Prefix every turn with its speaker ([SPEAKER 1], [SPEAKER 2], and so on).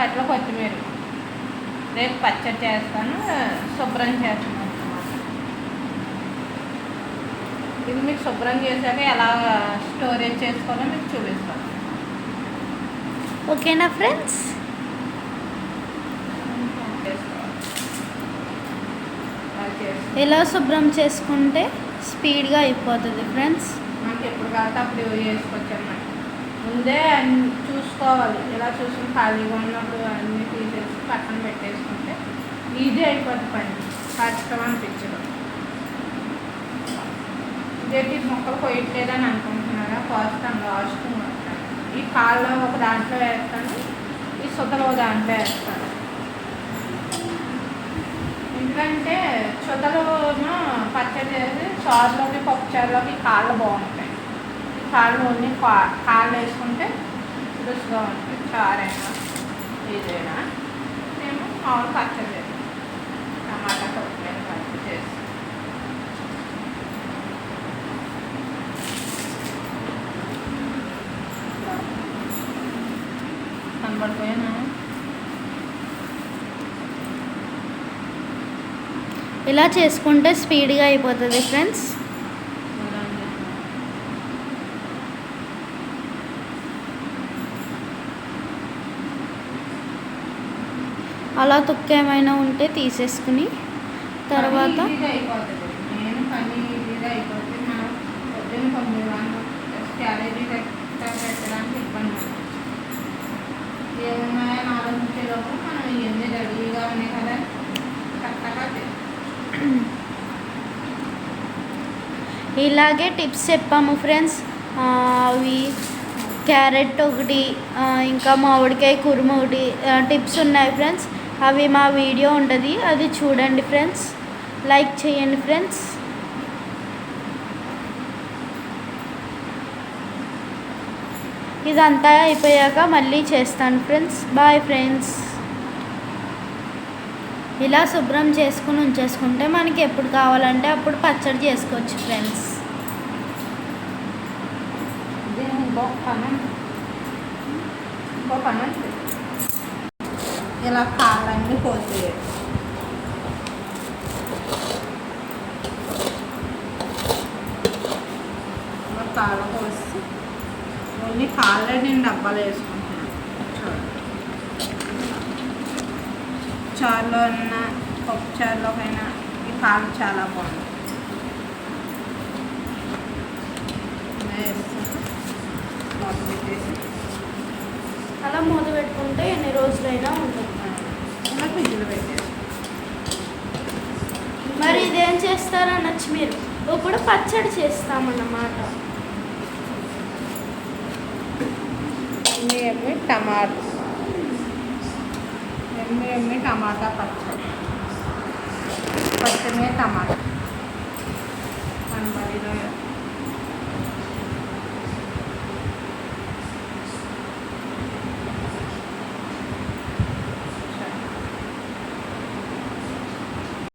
[SPEAKER 1] కట్టలో కొత్తిమీర. రేపు పచ్చడి చేస్తాను శుభ్రం చేస్తాను ఇది మీకు శుభ్రం చేశాక ఎలా స్టోరేజ్ చేసుకోవాలో మీకు చూపిస్తాను.
[SPEAKER 2] ఓకేనా ఫ్రెండ్స్. ఎలా శుభ్రం చేసుకుంటే స్పీడ్గా అయిపోతుంది ఫ్రెండ్స్?
[SPEAKER 1] మనకి ఎప్పుడు కావాలంటే అప్పుడు చేసుకోవచ్చు అన్నమాట ముందే అన్ని చూసుకోవాలి. ఇలా చూసుకుని ఖాళీగా ఉన్నప్పుడు అన్నీ తీసేసి పక్కన పెట్టేసుకుంటే ఈజీ అయిపోద్ది పని. కష్టం అనిపించదు. ఇదేంటి? మొక్కలు కొయ్యట్లేదని అనుకుంటున్నారా? కోస్తాను లాస్ట్ ఈ కాళ్ళు ఒక దాంట్లో వేస్తాను ఈ సుతలు ఒక దాంట్లో వేస్తాను. ఎందుకంటే చుతలు పచ్చడి చేసి చారులోకి పప్పు చారులోకి కాళ్ళు బాగుంటాయి. కాళ్ళు ఓన్లీ కా- కాళ్ళు వేసుకుంటే రుచిగా ఉంటుంది. చారైనా ఇదైనా మేము మామూలు పచ్చడి టమాటా కొట్టుకొని పచ్చడి చేసి కనబడిపోయానా?
[SPEAKER 2] ఇలా చేసుకుంటే స్పీడ్గా అయిపోతుంది ఫ్రెండ్స్ అలా తుక్క ఏమైనా ఉంటే తీసేసుకుని తర్వాత
[SPEAKER 1] పని ఈజీగా అయిపోతుంది నేను పని ఈజీగా అయిపోతుంది మనం పొద్దున్న తొమ్మిది వందలు క్యారేజీ పెట్టడానికి ఇబ్బంది పడుతుంది. ఏమున్నాయని ఆలోచించేలోపు మనం ఇవన్నీ రెడీగా ఉన్నాయి కదా చక్కగా చేస్తాం.
[SPEAKER 2] ఇలాగే టిప్స్ చెప్పాము ఫ్రెండ్స్. అవి క్యారెట్ ఒకటి ఇంకా మామిడికాయ కురుమ ఒకటి టిప్స్ ఉన్నాయి ఫ్రెండ్స్. అవి మా వీడియో ఉంటుంది అది చూడండి ఫ్రెండ్స్. లైక్ చేయండి ఫ్రెండ్స్. ఇదంతా అయిపోయాక మళ్ళీ చేస్తాను ఫ్రెండ్స్. బాయ్ ఫ్రెండ్స్ ఇలా శుభ్రం చేసుకుని ఉంచేసుకుంటే మనకి ఎప్పుడు కావాలంటే అప్పుడు పచ్చడి చేసుకోవచ్చు ఫ్రెండ్స్.
[SPEAKER 1] ఇంకో పని ఇంకో పని ఇలా కాళ్ళన్నీ పోతే ఇలా కాళ్ళ పోసి ఓన్లీ కాళ్ళే నేను డబ్బాలు వేసుకుంటున్నాను చారులో అయినా పప్పు చారులోకైనా ఈ కాళ్ళు చాలా బాగుంది. వేస్తాను
[SPEAKER 2] అలా మూత పెట్టుకుంటే ఎన్ని రోజులైనా ఉంటుంది
[SPEAKER 1] ఇలా ఫ్రిడ్జ్లో పెట్టేసి
[SPEAKER 2] మరి ఇదేం అనొచ్చు మీరు? ఇప్పుడు పచ్చడి చేస్తామన్నమాట.
[SPEAKER 1] ఎమ్మి ఎమ్మి టమాటా. ఎమ్మి ఎమ్మి టమాటా పచ్చడి. పచ్చడి టమాటా.